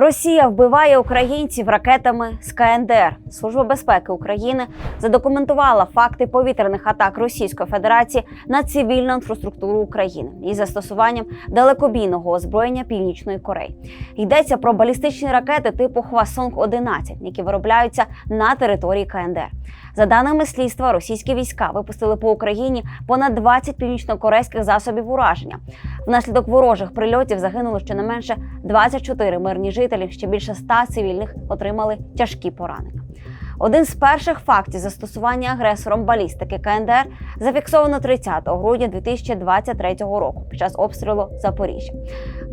Росія вбиває українців ракетами з КНДР. Служба безпеки України задокументувала факти повітряних атак Російської Федерації на цивільну інфраструктуру України із застосуванням далекобійного озброєння Північної Кореї. Йдеться про балістичні ракети типу Хвасонг 11 які виробляються на території КНДР. За даними слідства, російські війська випустили по Україні понад 20 північнокорейських засобів ураження. Внаслідок ворожих прильотів загинуло щонайменше 24 мирні жителі. Ще більше ста цивільних отримали тяжкі поранення. Один з перших фактів застосування агресором балістики КНДР зафіксовано 30 грудня 2023 року під час обстрілу Запоріжжя.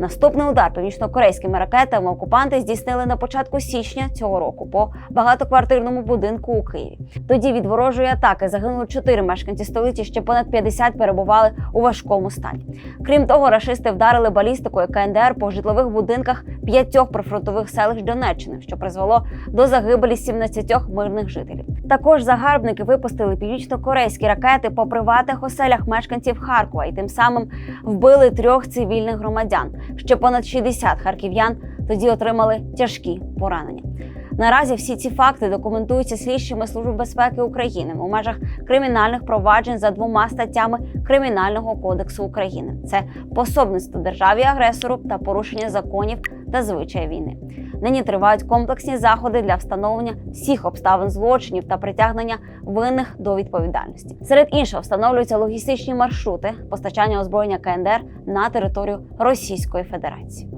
Наступний удар північнокорейськими ракетами окупанти здійснили на початку січня цього року по багатоквартирному будинку у Києві. Тоді від ворожої атаки загинуло 4 мешканці столиці, ще понад 50 перебували у важкому стані. Крім того, рашисти вдарили балістикою КНДР по житлових будинках п'ятьох прифронтових селищ Донеччини, що призвело до загибелі 17 мирних жителів. Також загарбники випустили північно-корейські ракети по приватних оселях мешканців Харкова і тим самим вбили трьох цивільних громадян. Ще понад 60 харків'ян тоді отримали тяжкі поранення. Наразі всі ці факти документуються слідчими Служби безпеки України у межах кримінальних проваджень за двома статтями Кримінального кодексу України: це пособництво державі агресору та порушення законів та звичаї війни. Нині тривають комплексні заходи для встановлення всіх обставин злочинів та притягнення винних до відповідальності. Серед іншого встановлюються логістичні маршрути постачання озброєння КНДР на територію Російської Федерації.